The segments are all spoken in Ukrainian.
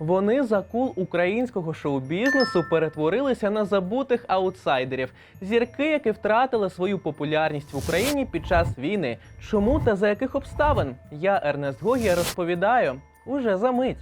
Вони за кул українського шоу-бізнесу перетворилися на забутих аутсайдерів, зірки, які втратили свою популярність в Україні під час війни. Чому та за яких обставин? Я Ернест Гогія розповідаю уже за мить.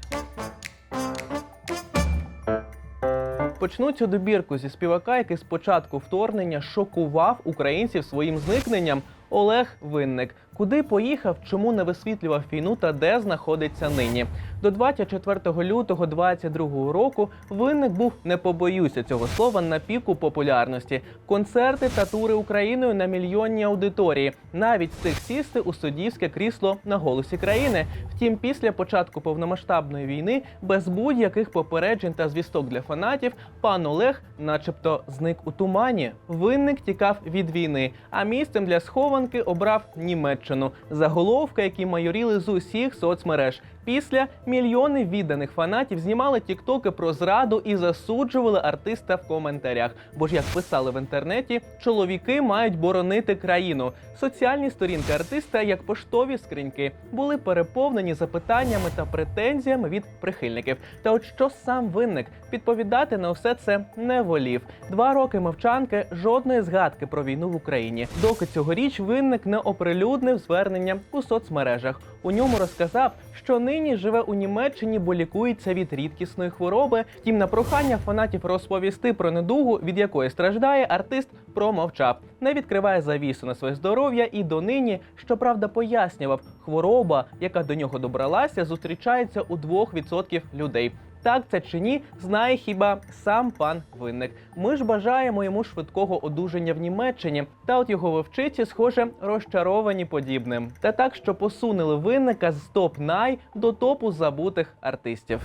Почну цю добірку зі співака, який з початку вторгнення шокував українців своїм зникненням. Олег Винник. Куди поїхав, чому не висвітлював війну та де знаходиться нині? До 24 лютого 22 року Винник був не побоюся цього слова на піку популярності. Концерти та тури Україною на мільйонні аудиторії. Навіть встиг сісти у суддівське крісло на голосі країни. Втім, після початку повномасштабної війни, без будь-яких попереджень та звісток для фанатів, пан Олег, начебто, зник у тумані. Винник тікав від війни, а місцем для схованки обрав Німеччину. Заголовки, які майоріли з усіх соцмереж. Після мільйони відданих фанатів знімали тіктоки про зраду і засуджували артиста в коментарях. Бо ж як писали в інтернеті, чоловіки мають боронити країну. Соціальні сторінки артиста, як поштові скриньки, були переповнені запитаннями та претензіями від прихильників. Та от що сам винник відповідати на все це не волів. Два роки мовчанки, жодної згадки про війну в Україні. Доки цьогоріч винник не оприлюднив звернення у соцмережах. У ньому розказав, що нині живе у Німеччині, бо лікується від рідкісної хвороби. Втім, на прохання фанатів розповісти про недугу, від якої страждає, артист промовчав, не відкриває завісу на своє здоров'я і донині, щоправда, пояснював, хвороба, яка до нього добралася, зустрічається у 2% людей. Так це чи ні, знає хіба сам пан винник. Ми ж бажаємо йому швидкого одужання в Німеччині. Та от його вовчиці, схоже, розчаровані подібним. Та так, що посунули винника з топ най до топу забутих артистів.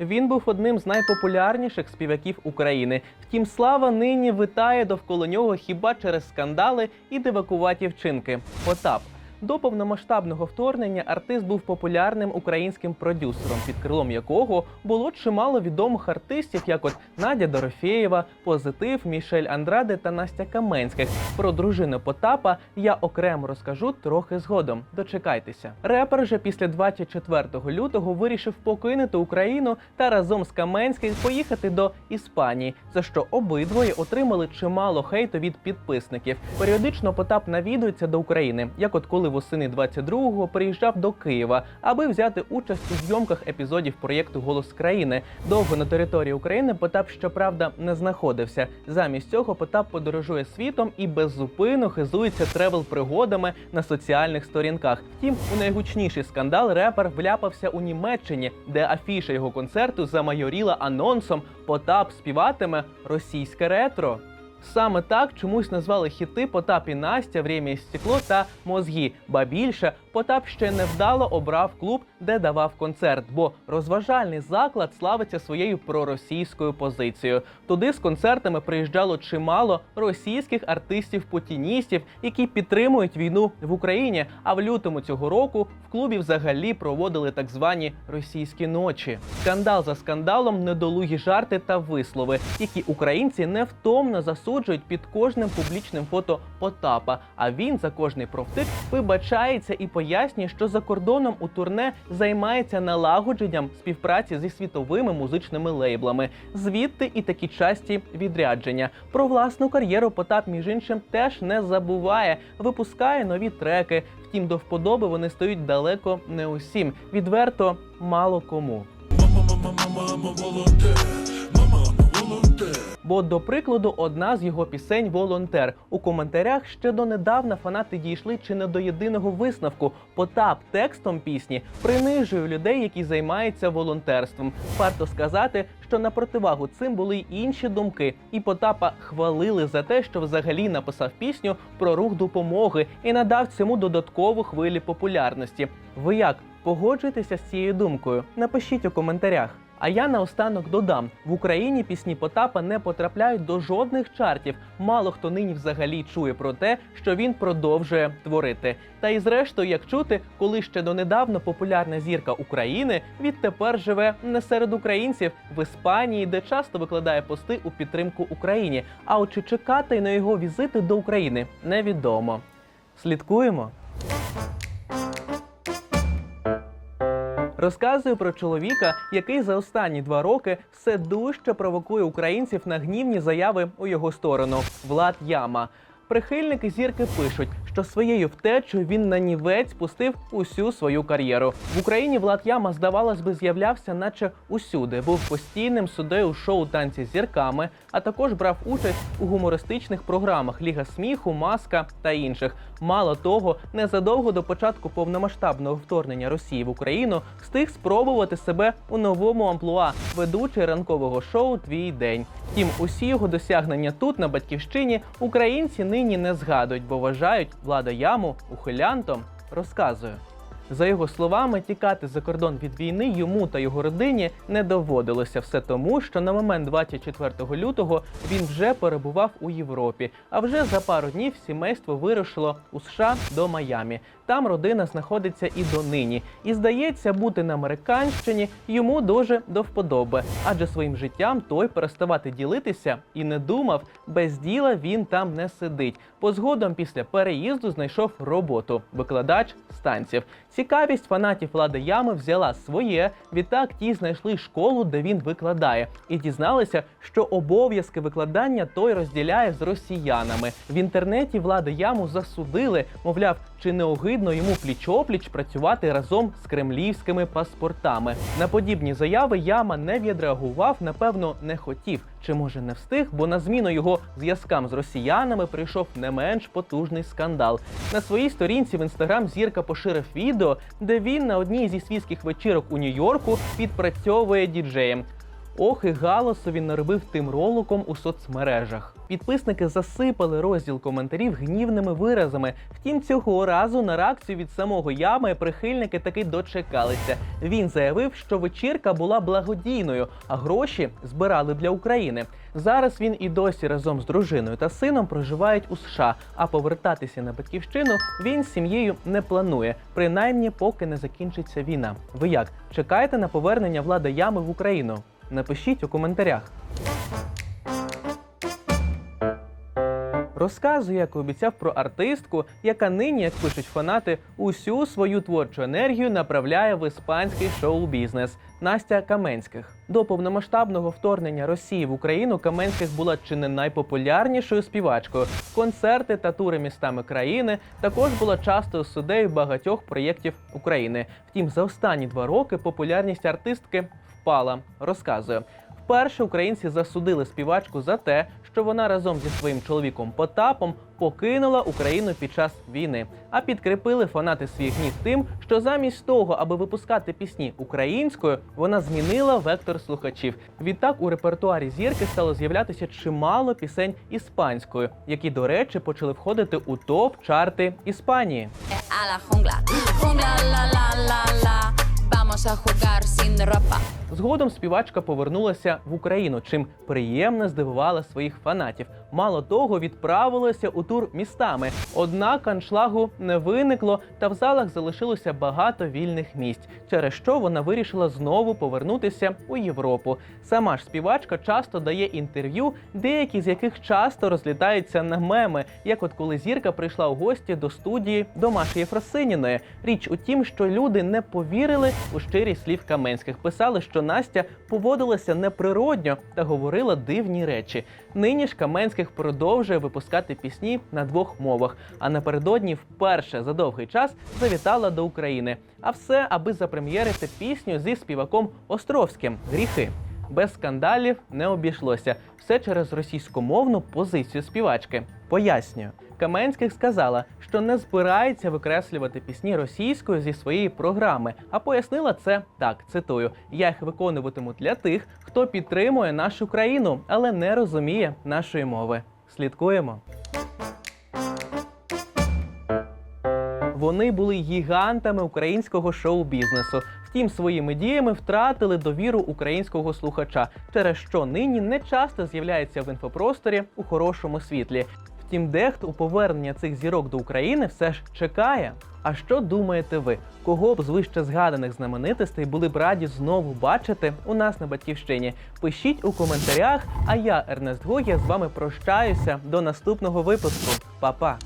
Він був одним з найпопулярніших співаків України. Втім, слава нині витає довкола нього хіба через скандали і дивакуваті вчинки. Потап. До повномасштабного вторгнення артист був популярним українським продюсером, під крилом якого було чимало відомих артистів, як от Надя Дорофєєва, Позитив, Мішель Андраде та Настя Каменських. Про дружину Потапа я окремо розкажу трохи згодом. Дочекайтеся. Репер же після 24 лютого вирішив покинути Україну та разом з Каменським поїхати до Іспанії, за що обидвоє отримали чимало хейту від підписників. Періодично Потап навідується до України, як от коли восени 22-го приїжджав до Києва, аби взяти участь у зйомках епізодів проєкту Голос країни. Довго на території України Потап, щоправда, не знаходився. Замість цього Потап подорожує світом і беззупинно хизується тревел-пригодами на соціальних сторінках. Втім, у найгучніший скандал репер вляпався у Німеччині, де афіша його концерту замайоріла анонсом Потап співатиме російське ретро. Саме так чомусь назвали хіти Потап і Настя, «Время і стекло та мозги. Ба більше Потап ще невдало обрав клуб, де давав концерт, бо розважальний заклад славиться своєю проросійською позицією. Туди з концертами приїжджало чимало російських артистів-путіністів, які підтримують війну в Україні. А в лютому цього року в клубі взагалі проводили так звані російські ночі. Скандал за скандалом, недолугі жарти та вислови, які українці невтомно засуджують під кожним публічним фото Потапа. А він за кожний профтик вибачається і пояснює, що за кордоном у турне займається налагодженням співпраці зі світовими музичними лейблами. Звідти і такі часті відрядження. Про власну кар'єру Потап, між іншим, теж не забуває, випускає нові треки. Втім, до вподоби вони стають далеко не усім. Відверто мало кому. Бо, до прикладу, одна з його пісень Волонтер у коментарях ще донедавна фанати дійшли чи не до єдиного висновку. Потап текстом пісні принижує людей, які займаються волонтерством. Варто сказати, що на противагу цим були й інші думки, і Потапа хвалили за те, що взагалі написав пісню про рух допомоги і надав цьому додаткову хвилі популярності. Ви як погоджуєтеся з цією думкою? Напишіть у коментарях. А я наостанок додам: в Україні пісні Потапа не потрапляють до жодних чартів. Мало хто нині взагалі чує про те, що він продовжує творити. Та й зрештою, як чути, коли ще донедавна популярна зірка України відтепер живе не серед українців в Іспанії, де часто викладає пости у підтримку Україні. А от чи чекати на його візити до України невідомо. Слідкуємо. Розказую про чоловіка, який за останні два роки все дужче провокує українців на гнівні заяви у його сторону. Влад Яма. Прихильники зірки пишуть, що своєю втечею він на нівець пустив усю свою кар'єру. В Україні Влад Яма, здавалось би, з'являвся, наче усюди. Був постійним суддею шоу танці з зірками, а також брав участь у гумористичних програмах Ліга сміху, Маска та інших. Мало того, незадовго до початку повномасштабного вторгнення Росії в Україну встиг спробувати себе у новому амплуа ведучий ранкового шоу Твій день. Втім, усі його досягнення тут, на батьківщині, українці нині не згадують, бо вважають влада яму ухилянтом. Розказує. За його словами, тікати за кордон від війни йому та його родині не доводилося все тому, що на момент 24 лютого він вже перебував у Європі. А вже за пару днів сімейство вирушило у США до Майамі. Там родина знаходиться і донині. І здається, бути на американщині йому дуже до вподоби, адже своїм життям той переставати ділитися і не думав, без діла він там не сидить. По згодом після переїзду знайшов роботу викладач станців. Цікавість фанатів влади ями взяла своє. Відтак ті знайшли школу, де він викладає, і дізналися, що обов'язки викладання той розділяє з росіянами. В інтернеті влада яму засудили, мовляв, чи не огидно йому пліч-опліч працювати разом з кремлівськими паспортами. На подібні заяви яма не відреагував, напевно, не хотів. Чи може не встиг, бо на зміну його зв'язкам з росіянами прийшов не менш потужний скандал. На своїй сторінці в інстаграм зірка поширив відео, де він на одній зі світських вечірок у Нью-Йорку відпрацьовує діджеєм. Ох, і галасу він наробив тим роликом у соцмережах. Підписники засипали розділ коментарів гнівними виразами. Втім, цього разу на реакцію від самого ями прихильники таки дочекалися. Він заявив, що вечірка була благодійною, а гроші збирали для України. Зараз він і досі разом з дружиною та сином проживають у США. А повертатися на батьківщину він з сім'єю не планує, принаймні поки не закінчиться війна. Ви як чекаєте на повернення влади ями в Україну? Напишіть у коментарях. Розказує, як і обіцяв про артистку, яка нині, як пишуть фанати, усю свою творчу енергію направляє в іспанський шоу-бізнес. Настя Каменських до повномасштабного вторгнення Росії в Україну Каменських була чи не найпопулярнішою співачкою. Концерти та тури містами країни також була частою суддею багатьох проєктів України. Втім, за останні два роки популярність артистки впала. Розказує. Вперше українці засудили співачку за те, що вона разом зі своїм чоловіком Потапом покинула Україну під час війни. А підкріпили фанати свій гнів тим, що замість того, аби випускати пісні українською, вона змінила вектор слухачів. Відтак у репертуарі зірки стало з'являтися чимало пісень іспанською, які, до речі, почали входити у топ-чарти Іспанії. la jungla. Jungla, la, la, la, la. Vamos a jugar sin ropa. Згодом співачка повернулася в Україну, чим приємно здивувала своїх фанатів. Мало того, відправилася у тур містами. Однак аншлагу не виникло, та в залах залишилося багато вільних місць, через що вона вирішила знову повернутися у Європу. Сама ж співачка часто дає інтерв'ю, деякі з яких часто розлітаються на меми, як от коли зірка прийшла у гості до студії до Маші Єфросиніної. Річ у тім, що люди не повірили у щирість слів Каменських. Писали, що Настя поводилася неприродньо та говорила дивні речі. Нині ж Каменських продовжує випускати пісні на двох мовах. А напередодні вперше за довгий час завітала до України. А все, аби запрем'єрити пісню зі співаком Островським Гріхи. Без скандалів не обійшлося. Все через російськомовну позицію співачки. Пояснюю. Каменських сказала, що не збирається викреслювати пісні російською зі своєї програми, а пояснила це так: цитую: я їх виконуватиму для тих, хто підтримує нашу країну, але не розуміє нашої мови. Слідкуємо. Вони були гігантами українського шоу-бізнесу. Втім, своїми діями втратили довіру українського слухача, через що нині не часто з'являється в інфопросторі у хорошому світлі. Втім, дехто у повернення цих зірок до України все ж чекає. А що думаєте ви? Кого б з вище згаданих знаменитостей були б раді знову бачити у нас на батьківщині? Пишіть у коментарях. А я, Ернест Гогя, з вами прощаюся до наступного випуску. Па-па!